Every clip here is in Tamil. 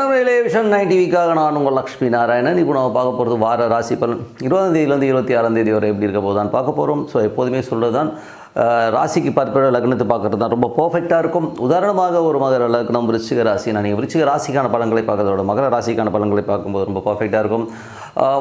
வணக்கம் ரிலேஷன் நைன் டிவிக்காக நான் உங்கள் லக்ஷ்மி நாராயணன். இப்போ நம்ம பார்க்க போகிறது வார ராசி பலன். இருபதாம் தேதியிலேருந்து இருபத்தி ஆறாம் தேதி வரை எப்படி இருக்க போதான் பார்க்க போகிறோம் ஸோ எப்போதுமே சொல்கிறது தான் ராசிக்கு பார்ப்பட லக்னத்தை பார்க்குறது தான் ரொம்ப பர்ஃபெக்டாக இருக்கும். உதாரணமாக ஒரு மகர லக்னம் விருச்சிக ராசி. நான் நீங்கள் விருச்சிக ராசிக்கான பழங்களை பார்க்கறதோட மகர ராசிக்கான பழங்களை பார்க்கும்போது ரொம்ப பர்ஃபெக்டாக இருக்கும்.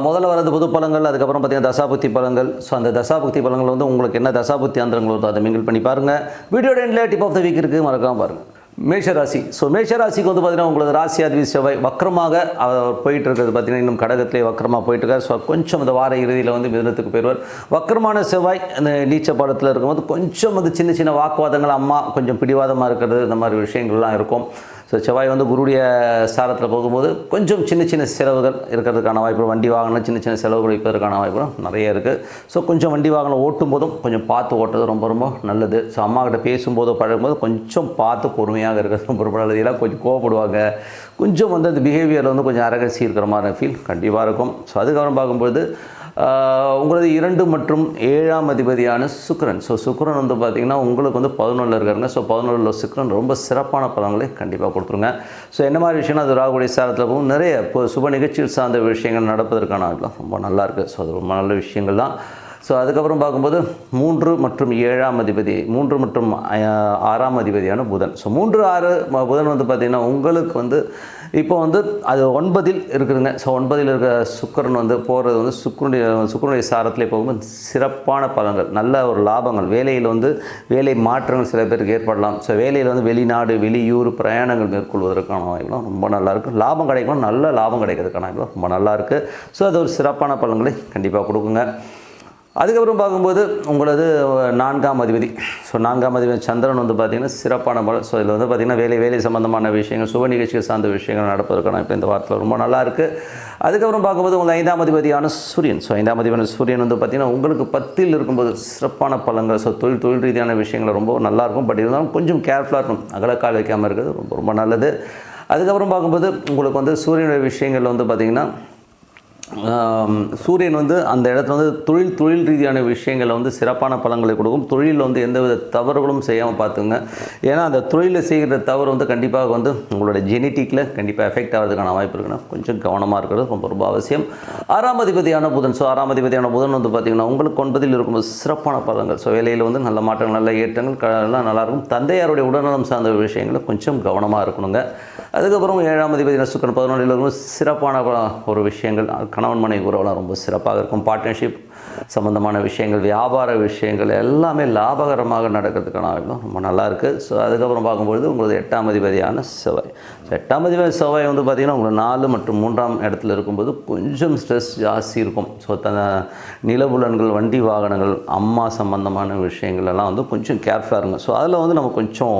முதல்ல வரது புது பழங்கள் அதுக்கப்புறம் பார்த்தீங்கன்னா தசாபுத்தி பழங்கள் ஸோ அந்த தசாபுத்தி பழங்கள் வந்து உங்களுக்கு என்ன தசாபுத்தி ஆந்திரங்கள் வருதோ அதை மிங்கிள் பண்ணி பாருங்கள் வீடியோட எண்டில் டிப் ஆஃப் த வீக் இருக்குது மறக்காமல் பாருங்கள் மேஷராசி. ஸோ மேஷராசிக்கு வந்து பார்த்தீங்கன்னா உங்களது ராசி அதிபதி செவ்வாய் வக்கரமாக அவர் போயிட்டு இருக்கிறது பார்த்தீங்கன்னா இன்னும் கடகத்திலே வக்கரமாக போயிட்டு இருக்கார் ஸோ கொஞ்சம் இந்த வார இறுதியில் வந்து மிதனத்துக்கு போயிடுவார். வக்கரமான செவ்வாய் அந்த நீச்ச படத்தில் இருக்கும்போது கொஞ்சம் அது சின்ன சின்ன வாக்குவாதங்கள் அம்மா கொஞ்சம் பிடிவாதமாக இருக்கிறது இந்த மாதிரி விஷயங்கள்லாம் இருக்கும். ஸோ செவ்வாய் வந்து குருடைய ஸ்தானத்தில் போகும்போது கொஞ்சம் சின்ன சின்ன செலவுகள் இருக்கிறதுக்கான வாய்ப்பு வண்டி வாகனம் சின்ன சின்ன செலவுகள் வைப்பதற்கான வாய்ப்புகளும் நிறைய இருக்குது ஸோ கொஞ்சம் வண்டி வாகனம் ஓட்டும் போதும் கொஞ்சம் பார்த்து ஓட்டுறது ரொம்ப ரொம்ப நல்லது. ஸோ அம்மாக்கிட்ட பேசும்போதோ பழகும்போது கொஞ்சம் பார்த்து பொறுமையாக இருக்கிறது ரொம்ப ரொம்ப நல்லது. எல்லாம் கொஞ்சம் கோவப்படுவாங்க. கொஞ்சம் வந்து அந்த பிஹேவியரில் வந்து கொஞ்சம் அரகசி இருக்கிற மாதிரி ஃபீல் கண்டிப்பாக இருக்கும். ஸோ அதுக்கப்புறம் பார்க்கும்போது உங்களது இரண்டு மற்றும் ஏழாம் அதிபதியான சுக்ரன் ஸோ சுக்ரன் வந்து பார்த்திங்கன்னா உங்களுக்கு வந்து பதினொன்றில் இருக்காருங்க. ஸோ பதினொன்றில் சுக்ரன் ரொம்ப சிறப்பான பலன்களை கண்டிப்பாக கொடுத்துருங்க. ஸோ என்ன மாதிரி விஷயம்னா அது ராகுடைய சாரத்தில் போகும். நிறைய இப்போ சுப நிகழ்ச்சிகள் சார்ந்த விஷயங்கள் நடப்பதற்கான ரொம்ப நல்லா இருக்குது ஸோ அது ரொம்ப நல்ல விஷயங்கள் தான் ஸோ அதுக்கப்புறம் பார்க்கும்போது மூன்று மற்றும் ஏழாம் அதிபதி மூன்று மற்றும் ஆறாம் அதிபதியான புதன். ஸோ மூன்று ஆறு புதன் வந்து பார்த்திங்கன்னா உங்களுக்கு வந்து இப்போ வந்து அது ஒன்பதில் இருக்குதுங்க. ஸோ ஒன்பதில் இருக்கிற சுக்கரன் வந்து போகிறது வந்து சுக்கரனுடைய சுக்கரனுடைய சாரத்திலே போகும்போது சிறப்பான பலன்கள் நல்ல ஒரு லாபங்கள். வேலையில் வந்து வேலை மாற்றங்கள் சில பேருக்கு ஏற்படலாம். ஸோ வேலையில் வந்து வெளிநாடு வெளியூர் பிரயாணங்கள் மேற்கொள்வதற்கான வாய்ப்புலாம் ரொம்ப நல்லா இருக்குது லாபம் கிடைக்கணும் நல்ல லாபம் கிடைக்கிறதுக்கான வாய்ப்புலாம் ரொம்ப நல்லா இருக்குது ஸோ அது ஒரு சிறப்பான பலன்களை கண்டிப்பாக கொடுக்குங்க. அதுக்கப்புறம் பார்க்கும்போது உங்களது நான்காம் அதிபதி. ஸோ நான்காம் அதிபதி சந்திரன் வந்து பார்த்திங்கன்னா சிறப்பான பலம் ஸோ இதில் வந்து பார்த்திங்கன்னா வேலை வேலை சம்மந்தமான விஷயங்கள் சுப நிகழ்ச்சிகள் சார்ந்த விஷயங்கள் நடப்பதற்கான இப்போ இந்த வாரத்தில் ரொம்ப நல்லா இருக்குது அதுக்கப்புறம் பார்க்கும்போது உங்கள் ஐந்தாம் அதிபதியான சூரியன். ஸோ ஐந்தாம் அதிபதியான சூரியன் வந்து பார்த்திங்கன்னா உங்களுக்கு பத்தில் இருக்கும்போது சிறப்பான பலங்கள் ஸோ தொழில் தொழில் ரீதியான விஷயங்கள் ரொம்ப நல்லாயிருக்கும் பட் இருந்தாலும் கொஞ்சம் கேர்ஃபுல்லாக இருக்கும் அகலக்கால் வைக்காமல் இருக்கிறது ரொம்ப ரொம்ப நல்லது. அதுக்கப்புறம் பார்க்கும்போது உங்களுக்கு வந்து சூரியனுடைய விஷயங்கள் வந்து பார்த்திங்கன்னா சூரியன் வந்து அந்த இடத்துல வந்து தொழில் தொழில் ரீதியான விஷயங்களை வந்து சிறப்பான பலன்களை கொடுக்கும். தொழிலில் வந்து எந்தவித தவறுகளும் செய்யாமல் பார்த்துங்க ஏன்னா அந்த தொழிலில் செய்கிற தவறு வந்து கண்டிப்பாக வந்து உங்களோட ஜெனட்டிக்கில் கண்டிப்பாக எஃபெக்ட் ஆகிறதுக்கான வாய்ப்பு இருக்குன்னா கொஞ்சம் கவனமாக இருக்கிறது ரொம்ப ரொம்ப அவசியம். ஆறாம் அதிபதியான புதன். ஸோ ஆறாம் அதிபதியான புதன் வந்து பார்த்திங்கன்னா உங்களுக்கு ஒன்பதில் இருக்கும்போது சிறப்பான பலன்கள். ஸோ வேலையில் வந்து நல்ல மாற்றங்கள் நல்ல ஏற்றங்கள் க- எல்லாம் நல்லாயிருக்கும் தந்தையாருடைய உடல்நலம் சார்ந்த விஷயங்களை கொஞ்சம் கவனமாக இருக்கணுங்க. அதுக்கப்புறம் ஏழாம் அதிபதி சுக்கரன் பதினொன்றில் இருக்கும் சிறப்பான ஒரு விஷயங்கள் கணவன் மனைவி உறவுலாம் ரொம்ப சிறப்பாக இருக்கும். பார்ட்னர்ஷிப் சம்மந்தமான விஷயங்கள் வியாபார விஷயங்கள் எல்லாமே லாபகரமாக நடக்கிறதுக்கான ரொம்ப நல்லா இருக்குது ஸோ அதுக்கப்புறம் பார்க்கும்பொழுது உங்களது எட்டாம் அதிபதியான செவ்வாய். ஸோ எட்டாம் அதிபதி செவ்வாய் வந்து பார்த்திங்கன்னா உங்களுக்கு நாலு மற்றும் மூன்றாம் இடத்துல இருக்கும்போது கொஞ்சம் ஸ்ட்ரெஸ் ஜாஸ்தி இருக்கும். ஸோ த நிலபுலன்கள் வண்டி வாகனங்கள் அம்மா சம்மந்தமான விஷயங்கள் எல்லாம் வந்து கொஞ்சம் கேர்ஃபுல்லாக இருங்க. ஸோ அதில் வந்து நம்ம கொஞ்சம்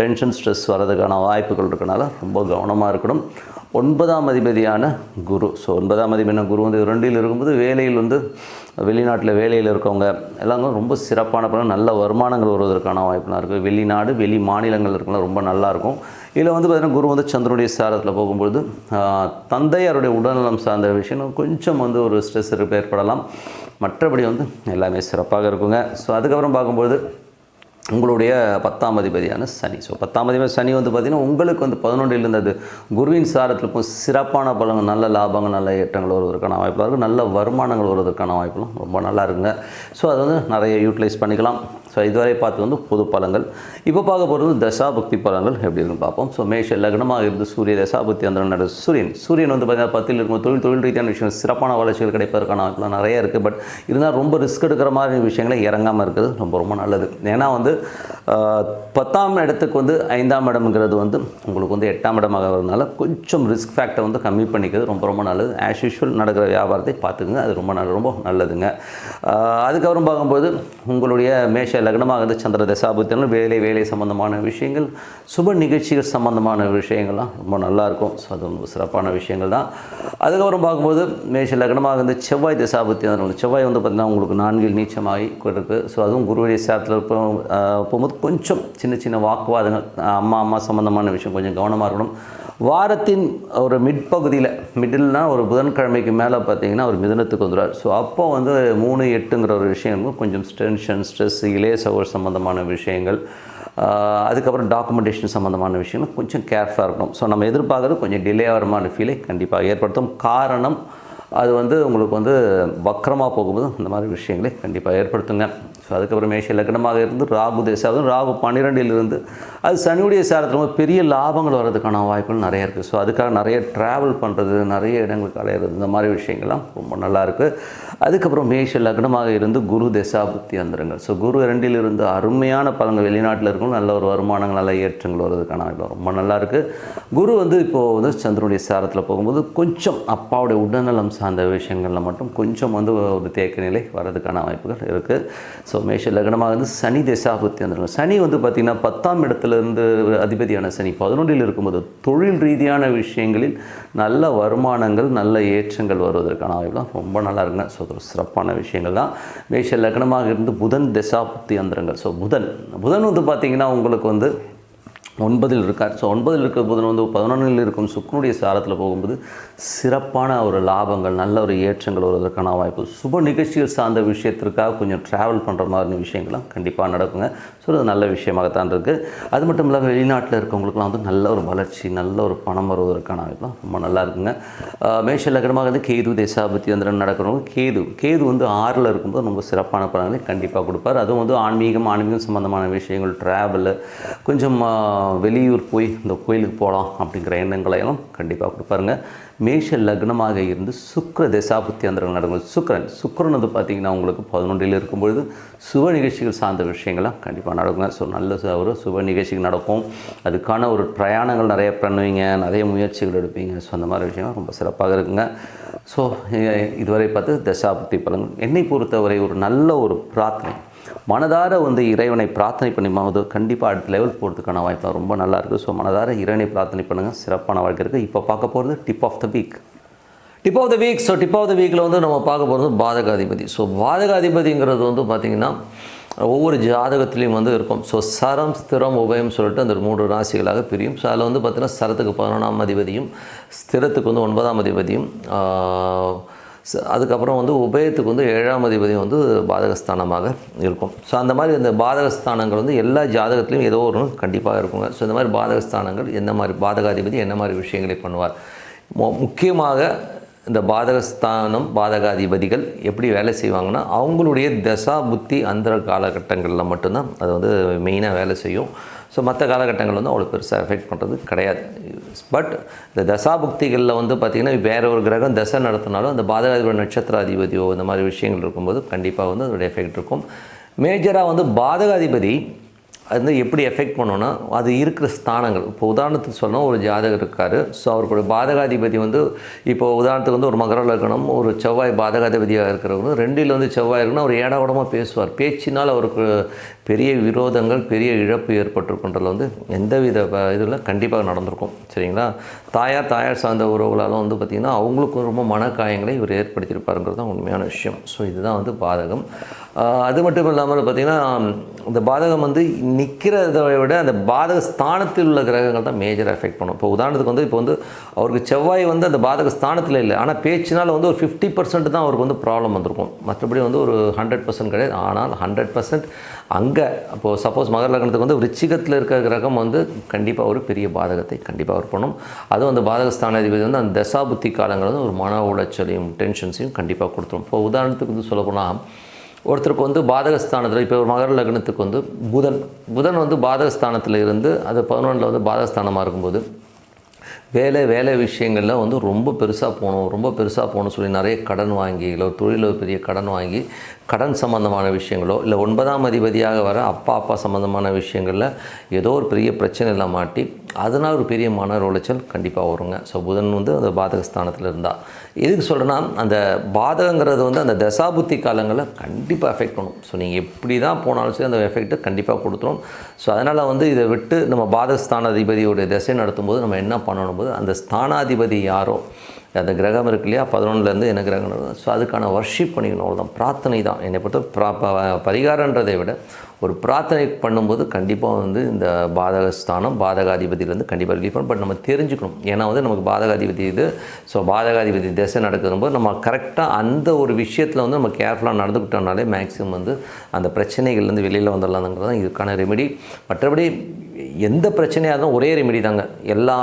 டென்ஷன் ஸ்ட்ரெஸ் வர்றதுக்கான வாய்ப்புகள் இருக்கனால ரொம்ப கவனமாக இருக்கணும். ஒன்பதாம் அதிபதியான குரு. ஸோ ஒன்பதாம் அதிபதியான குரு வந்து ரெண்டில் இருக்கும்போது வேலையில் வந்து வெளிநாட்டில் வேலையில் இருக்கவங்க எல்லாமே ரொம்ப சிறப்பான பலன் நல்ல வருமானங்கள் வருவதற்கான வாய்ப்புலாம் இருக்குது வெளிநாடு வெளி மாநிலங்கள் இருக்கலாம் ரொம்ப நல்லாயிருக்கும் இதில் வந்து பார்த்திங்கன்னா குரு வந்து சந்திரனுடைய சாரத்தில் போகும்பொழுது தந்தையாருடைய உடல்நலம் சார்ந்த விஷயம் கொஞ்சம் வந்து ஒரு ஸ்ட்ரெஸ் ஏற்படலாம். மற்றபடி வந்து எல்லாமே சிறப்பாக இருக்குங்க. ஸோ அதுக்கப்புறம் பார்க்கும்பொழுது உங்களுடைய பத்தாம் அதிபதியான சனி. ஸோ பத்தாம் அதிபதி சனி வந்து பார்த்திங்கன்னா உங்களுக்கு வந்து பதினொன்றில் இருந்தது குருவின் சாரத்தில் இப்போ சிறப்பான பலங்கள் நல்ல லாபங்கள் நல்ல ஏற்றங்கள் வருவதற்கான வாய்ப்பாக இருக்கும் நல்ல வருமானங்கள் வருவதற்கான வாய்ப்புலாம் ரொம்ப நல்லா இருக்குங்க. ஸோ அதை வந்து நிறைய யூட்டிலைஸ் பண்ணிக்கலாம். ஸோ இதுவரை பார்த்து வந்து பொது பலங்கள் இப்போ பார்க்க போகிறது தசாபக்தி பலங்கள் எப்படி இருக்குன்னு பார்ப்போம். ஸோ மேஷ லக்னமாக இருந்து சூரிய தசாபக்தி அந்த சூரியன். சூரியன் வந்து பார்த்தீங்கன்னா பத்தில் இருக்கும் தொழில் தொழில் ரீதியான விஷயம் சிறப்பான வளர்ச்சிகள் கிடைப்பதற்கான வாய்ப்புலாம் நிறைய இருக்குது பட் இருந்தால் ரொம்ப ரிஸ்க் எடுக்கிற மாதிரி விஷயங்களை இறங்காமல் இருக்கிறது ரொம்ப ரொம்ப நல்லது. ஏன்னா வந்து பத்தாம் இடத்துக்கு வந்து ஐந்தாம் இடம்ங்கிறது வந்து உங்களுக்கு வந்து எட்டாம் இடமாக வரதுனால கொஞ்சம் ரிஸ்க் ஃபேக்டர் வந்து கம்மி பண்ணிக்கிறது ரொம்ப ரொம்ப நல்லது. ஆஸ் யூஷுவல் நடக்கிற வியாபாரத்தை பார்த்துக்குங்க. அது ரொம்ப நல்ல ரொம்ப நல்லதுங்க. அதுக்கப்புறம் பார்க்கும்போது உங்களுடைய மேஷ லக்னமாக இருந்து சந்திர தசாபுத்திரம் வேலை வேலை சம்பந்தமான விஷயங்கள் சுப நிகழ்ச்சிகள் சம்பந்தமான விஷயங்கள்லாம் ரொம்ப நல்லாயிருக்கும் ஸோ அது ரொம்ப சிறப்பான விஷயங்கள் தான். அதுக்கப்புறம் பார்க்கும்போது மேஷ லக்னமாக இருந்து செவ்வாய் தசாபுத்தியானவர்கள் செவ்வாய் வந்து பார்த்திங்கன்னா உங்களுக்கு நான்கில் நீச்சமாகி இருக்குது ஸோ அதுவும் குருவுடைய சாரத்தில் போகும்போது கொஞ்சம் சின்ன சின்ன வாக்குவாதங்கள் அம்மா அம்மா சம்மந்தமான விஷயம் கொஞ்சம் கவனமாக இருக்கணும். வாரத்தின் ஒரு மிட்பகுதியில் மிடில்னா ஒரு புதன்கிழமைக்கு மேலே பார்த்தீங்கன்னா ஒரு மிதனத்துக்கு வந்துடுவார். ஸோ அப்போ வந்து மூணு எட்டுங்கிற ஒரு விஷயம் கொஞ்சம் டென்ஷன் ஸ்ட்ரெஸ் இளைய சகோதர சம்மந்தமான விஷயங்கள் அதுக்கப்புறம் டாக்குமெண்டேஷன் சம்மந்தமான விஷயங்கள் கொஞ்சம் கேர்ஃபுல்லாக இருக்கணும். ஸோ நம்ம எதிர்பார்க்குறது கொஞ்சம் டிலே ஆகிறமான ஃபீலை கண்டிப்பாக ஏற்படுத்தும். காரணம் அது வந்து உங்களுக்கு வந்து வக்கரமாக போகும்போது இந்த மாதிரி விஷயங்களை கண்டிப்பாக ஏற்படுத்துங்க. ஸோ அதுக்கப்புறம் மேஷ லக்னமாக இருந்து ராகு தேசாவது ராகு பன்னிரெண்டில் இருந்து. அது சனியுடைய சாரத்தில் ரொம்ப பெரிய லாபங்கள் வர்றதுக்கான வாய்ப்புகள் நிறைய இருக்குது ஸோ அதுக்காக நிறைய ட்ராவல் பண்ணுறது நிறைய இடங்களுக்கு அலையிறது இந்த மாதிரி விஷயங்கள்லாம் ரொம்ப நல்லாயிருக்கு அதுக்கப்புறம் மேஷ லக்னமாக இருந்து குரு தேசா புத்தி அந்தரங்கள் ஸோ குரு இரண்டிலிருந்து அருமையான பலங்கள் வெளிநாட்டில் இருக்கும். நல்ல ஒரு வருமானங்கள் நல்ல ஏற்றங்கள் வர்றதுக்கான வாய்ப்பு ரொம்ப நல்லாயிருக்கு குரு வந்து இப்போது வந்து சந்திரனுடைய சாரத்தில் போகும்போது கொஞ்சம் அப்பாவுடைய உடல்நலம் சார்ந்த விஷயங்களில் மட்டும் கொஞ்சம் வந்து ஒரு தேக்க நிலை வர்றதுக்கான வாய்ப்புகள் இருக்குது ஸோ மேஷ லக்னமாக வந்து சனி தசாபுத்தி வந்துடும் சனி வந்து பார்த்திங்கன்னா பத்தாம் இடத்துலேருந்து அதிபதியான சனி. பதினொன்றில் இருக்கும்போது தொழில் ரீதியான விஷயங்களில் நல்ல வருமானங்கள் நல்ல ஏற்றங்கள் வருவதற்கான வாய்ப்புலாம் ரொம்ப நல்லா இருக்குங்க. ஸோ ஒரு சிறப்பான விஷயங்கள் தான். மேஷ லக்னமாக இருந்து புதன் தசாபுத்தி அந்தரங்கள் ஸோ புதன். புதன் வந்து பார்த்திங்கன்னா உங்களுக்கு வந்து ஒன்பதில் இருக்கார். ஸோ ஒன்பதில் இருக்கிற புதன் வந்து பதினொன்றில் இருக்கும் சுக்கனுடைய சாரத்தில் போகும்போது சிறப்பான ஒரு லாபங்கள் நல்ல ஒரு ஏற்றங்கள் வருவதற்கான வாய்ப்பு. சுப நிகழ்ச்சிகள் சார்ந்த விஷயத்திற்காக கொஞ்சம் ட்ராவல் பண்ணுற மாதிரி விஷயங்கள்லாம் கண்டிப்பாக நடக்குங்க. ஸோ அது நல்ல விஷயமாகத்தான் இருக்குது அது மட்டும் இல்லாமல் வெளிநாட்டில் இருக்கவங்களுக்குலாம் வந்து நல்ல ஒரு வளர்ச்சி நல்ல ஒரு பணம் வருவதற்கான வாய்ப்புலாம் ரொம்ப நல்லா இருக்குங்க. மேஷ லக்னமாக வந்து கேது தேசாபத்தி வந்து நடக்கிறவங்க கேது கேது வந்து ஆறில் இருக்கும்போது ரொம்ப சிறப்பான பலன்களை கண்டிப்பாக கொடுப்பார். அதுவும் வந்து ஆன்மீகம் ஆன்மீகம் சம்மந்தமான விஷயங்கள் ட்ராவலு கொஞ்சம் வெளியூர் போய் இந்த கோயிலுக்கு போகலாம் அப்படிங்கிற எண்ணங்களை எல்லாம் கண்டிப்பாக கொடுப்பாருங்க. மேஷ லக்னமாக இருந்து சுக்கர தசாபுத்தி அந்தரங்கள் நடக்கும். சுக்கரன் சுக்கரன் வந்து பார்த்திங்கன்னா உங்களுக்கு பதினொன்றில் இருக்கும்பொழுது சுப நிகழ்ச்சிகள் சார்ந்த விஷயங்கள்லாம் கண்டிப்பாக நடக்குங்க. ஸோ நல்ல ஒரு சுப நிகழ்ச்சிகள் நடக்கும். அதுக்கான ஒரு பிரயாணங்கள் நிறைய பண்ணுவீங்க நிறைய முயற்சிகள் எடுப்பீங்க. ஸோ அந்த மாதிரி விஷயம் ரொம்ப சிறப்பாக இருக்குங்க. ஸோ இதுவரை பார்த்து தசாபுத்தி பலன்கள் என்னை பொறுத்தவரை ஒரு நல்ல ஒரு பிரார்த்தனை. மனதார வந்து இறைவனை பிரார்த்தனை பண்ணும்போது கண்டிப்பாக அடுத்த லெவல் போகிறதுக்கான வாய்ப்பு ரொம்ப நல்லா இருக்குது ஸோ மனதார இறைவனை பிரார்த்தனை பண்ணுங்கள் சிறப்பான வாழ்க்கை இருக்குது இப்போ பார்க்க போகிறது tip of the week tip of the week so tip of the வீக்கில் வந்து நம்ம பார்க்க போகிறது பாதகாதிபதி. ஸோ பாதகாதிபதிங்கிறது வந்து பார்த்திங்கன்னா ஒவ்வொரு ஜாதகத்துலேயும் வந்து இருக்கும். ஸோ சரம் ஸ்திரம் உபயம் சொல்லிட்டு அந்த மூன்று ராசிகளாக பிரியும். ஸோ அதில் வந்து பார்த்திங்கன்னா சரத்துக்கு பதினொன்றாம் அதிபதியும் ஸ்திரத்துக்கு வந்து ஒன்பதாம் அதிபதியும் அதுக்கப்புறம் வந்து உபயத்துக்கு வந்து ஏழாம் அதிபதி வந்து பாதகஸ்தானமாக இருக்கும். ஸோ அந்த மாதிரி இந்த பாதகஸ்தானங்கள் வந்து எல்லா ஜாதகத்துலையும் ஏதோ ஒரு கண்டிப்பாக இருக்குங்க. ஸோ இந்த மாதிரி பாதகஸ்தானங்கள் எந்த மாதிரி பாதகாதிபதி என்ன மாதிரி விஷயங்களை பண்ணுவார்? மு- முக்கியமாக இந்த பாதகஸ்தானம் பாதகாதிபதிகள் எப்படி வேலை செய்வாங்கன்னா அவங்களுடைய தசா புத்தி அந்த காலகட்டங்களில் மட்டும்தான். அது வந்து மெயினாக வேலை செய்யும். ஸோ மற்ற காலகட்டங்கள் வந்து அவ்வளோ பெருசாக எஃபெக்ட் பண்ணுறது கிடையாது. பட் இந்த தசாபுக்திகளில் வந்து பார்த்திங்கன்னா வேற ஒரு கிரகம் தசை நடத்தினாலும் அந்த பாதகாதிபதி நட்சத்திராதிபதியோ இந்த மாதிரி விஷயங்கள் இருக்கும்போது கண்டிப்பாக வந்து அதோடைய எஃபெக்ட் இருக்கும். மேஜராக வந்து பாதகாதிபதி அது வந்து எப்படி எஃபெக்ட் பண்ணோன்னா அது இருக்கிற ஸ்தானங்கள். இப்போ உதாரணத்துக்கு சொன்னால் ஒரு ஜாதகர் இருக்கார். ஸோ அவருடைய பாதகாதிபதி வந்து இப்போ உதாரணத்துக்கு வந்து ஒரு மகர லக்னம் ஒரு செவ்வாய் பாதகாதிபதியாக இருக்கிறவங்க ரெண்டில் வந்து செவ்வாய் இருக்குன்னா அவர் ஏடாகூடமாக பேசுவார். பேச்சினால் அவருக்கு பெரிய விரோதங்கள் பெரிய இழப்பு ஏற்பட்டிருக்குன்றதுல வந்து எந்தவித இதில் கண்டிப்பாக நடந்திருக்கும். சரிங்களா? தாயார் தாயார் சார்ந்த உறவுகளாலும் வந்து பார்த்திங்கன்னா அவங்களுக்கும் ரொம்ப மனக்காயங்களை இவர் ஏற்படுத்தியிருப்பாருங்கிறது தான் உண்மையான விஷயம். ஸோ இதுதான் வந்து பாதகம். அது மட்டும் இல்லாமல் பார்த்திங்கன்னா இந்த பாதகம் வந்து நிற்கிறத விட அந்த பாதக ஸ்தானத்தில் உள்ள கிரகங்கள் தான் மேஜர் எஃபெக்ட் பண்ணும். இப்போ உதாரணத்துக்கு வந்து இப்போ வந்து அவருக்கு செவ்வாய் வந்து அந்த பாதக ஸ்தானத்தில் இல்லை. ஆனால் பேச்சினால் வந்து ஒரு ஃபிஃப்டி பர்சன்ட் தான் அவருக்கு வந்து ப்ராப்ளம் வந்திருக்கும். மற்றபடி வந்து ஒரு ஹண்ட்ரட் பர்சன்ட் கிடையாது. ஆனால் ஹண்ட்ரட் பர்சன்ட் அங்கே அப்போது சப்போஸ் மகர லக்னத்துக்கு வந்து விருச்சிகத்தில் இருக்கிற கிரகம் வந்து கண்டிப்பாக ஒரு பெரிய பாதகத்தை கண்டிப்பாக அவர் பண்ணும் அதுவும் அந்த பாதகஸ்தானாதிபதி வந்து அந்த தசாபுத்தி காலங்கள் வந்து ஒரு மன உளைச்சலையும் டென்ஷன்ஸையும் கண்டிப்பாக கொடுத்துரும். இப்போ உதாரணத்துக்கு வந்து சொல்லப்போனால் ஒருத்தருக்கு வந்து பாதகஸ்தானத்தில் இப்போ ஒரு மகர லக்னத்துக்கு வந்து புதன் புதன் வந்து பாதகஸ்தானத்தில் இருந்து அது பதினொன்றில் வந்து பாதகஸ்தானமாக இருக்கும்போது வேலை வேலை விஷயங்களில் வந்து ரொம்ப பெருசாக போகணும் ரொம்ப பெருசாக போகணும்னு சொல்லி நிறைய கடன் வாங்கி இல்லை ஒரு தொழிலில் ஒரு பெரிய கடன் வாங்கி கடன் சம்மந்தமான விஷயங்களோ இல்லை ஒன்பதாம் அதிபதியாக வர அப்பா அப்பா சம்மந்தமான விஷயங்களில் ஏதோ ஒரு பெரிய பிரச்சனையில் மாட்டி அதனால் ஒரு பெரிய மன உளைச்சல் கண்டிப்பாக வருங்க. ஸோ புதன் வந்து அந்த பாதகஸ்தானத்தில் இருந்தால் எதுக்கு சொல்கிறேன்னா அந்த பாதகங்கிறது வந்து அந்த தசாபுத்தி காலங்களில் கண்டிப்பாக எஃபெக்ட் பண்ணும். ஸோ நீங்கள் எப்படி தான் போனாலும் சரி அந்த எஃபெக்ட்டை கண்டிப்பாக கொடுத்துரும். ஸோ அதனால் வந்து இதை விட்டு நம்ம பாதகஸ்தான பாதகஸ்தானாதிபதியோடைய திசை நடத்தும்போது நம்ம என்ன பண்ணணும் போது அந்த ஸ்தானாதிபதி யாரோ அந்த கிரகம் இருக்கு இல்லையா பதினொன்றுலேருந்து என்ன கிரகம்? ஸோ அதுக்கான வர்ஷிப் பண்ணிக்கணும் அவ்வளோதான் பிரார்த்தனை தான். என்னை பொறுத்த ப்ரா பரிகாரன்றதை விட ஒரு பிரார்த்தனை பண்ணும்போது கண்டிப்பாக வந்து இந்த பாதக ஸ்தானம் பாதகாதிபதியிலேருந்து கண்டிப்பாக ரிலீஃப் பண்ணும் பட் நம்ம தெரிஞ்சுக்கணும். ஏன்னா வந்து நமக்கு பாதகாதிபதி இது. ஸோ பாதகாதிபதி திசை நடக்கும்போது நம்ம கரெக்டாக அந்த ஒரு விஷயத்தில் வந்து நம்ம கேர்ஃபுல்லாக நடந்துக்கிட்டோம்னாலே மேக்ஸிமம் வந்து அந்த பிரச்சனைகள்லேருந்து வெளியில் வந்துடலாம்ங்கிறது தான் இதுக்கான ரெமெடி மற்றபடி எந்த பிரச்சனையாக இருந்தாலும் ஒரே ரெமெடி தாங்க. எல்லா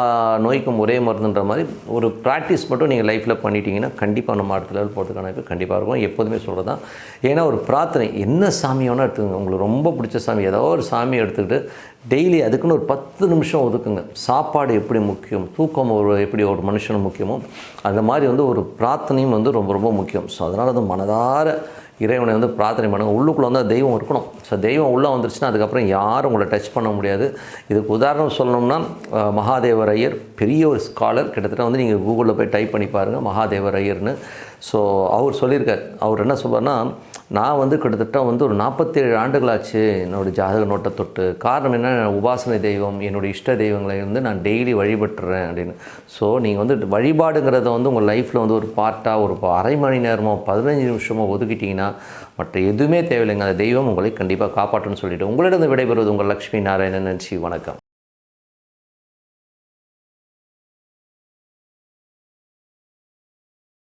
நோய்க்கும் ஒரே மருந்துன்ற மாதிரி ஒரு ப்ராக்டிஸ் மட்டும் நீங்கள் லைஃப்பில் பண்ணிட்டீங்கன்னா கண்டிப்பாக நம்ம அடுத்த லெவல் போகிறதுக்கான கண்டிப்பாக இருக்கும். எப்போதுமே சொல்கிறது தான் ஏன்னா ஒரு பிரார்த்தனை என்ன சாமி எடுத்துக்கோங்க. உங்களுக்கு ரொம்ப பிடிச்ச சாமி ஏதோ ஒரு சாமி எடுத்துக்கிட்டு டெய்லி அதுக்குன்னு ஒரு பத்து நிமிஷம் ஒதுக்குங்க. சாப்பாடு எப்படி முக்கியம்? தூக்கம் ஒரு எப்படி ஒரு மனுஷனுக்கு முக்கியமோ அந்த மாதிரி வந்து ஒரு பிரார்த்தனையும் வந்து ரொம்ப ரொம்ப முக்கியம். ஸோ அதனால் வந்து மனதார இறைவனை வந்து பிரார்த்தனை பண்ணுங்கள் உள்ளுக்குள்ளே வந்து தெய்வம் இருக்கணும். ஸோ தெய்வம் உள்ளே வந்துருச்சுன்னா அதுக்கப்புறம் யாரும் உங்களை டச் பண்ண முடியாது. இதுக்கு உதாரணம் சொல்லணும்னா மகாதேவர் ஐயர் பெரிய ஒரு ஸ்காலர் கிட்டத்தட்ட வந்து நீங்கள் கூகுளில் போய் டைப் பண்ணி பாருங்கள் மகாதேவர் ஐயர்னு ஸோ அவர் சொல்லியிருக்கார். அவர் என்ன சொல்வார்னா நான் வந்து கிட்டத்தட்ட வந்து ஒரு நாற்பத்தேழு ஆண்டுகளாச்சு என்னோடய ஜாதக நோட்டை தொட்டு. காரணம் என்ன? உபாசனை தெய்வம் என்னுடைய இஷ்ட தெய்வங்களை வந்து நான் டெய்லி வழிபட்டுறேன் அப்படின்னு. ஸோ நீங்கள் வந்து வழிபாடுங்கிறத வந்து உங்கள் லைஃப்பில் வந்து ஒரு பார்ட்டாக ஒரு அரை மணி நேரமோ பதினஞ்சு நிமிஷமோ ஒதுக்கிட்டிங்கன்னா மற்ற எதுவுமே தேவையில்லைங்க. அந்த தெய்வம் உங்களை கண்டிப்பாக காப்பாற்றுன்னு சொல்லிவிட்டு உங்களிடம் விடைபெறுவது உங்கள் லக்ஷ்மி நாராயணன் நன்றி வணக்கம்.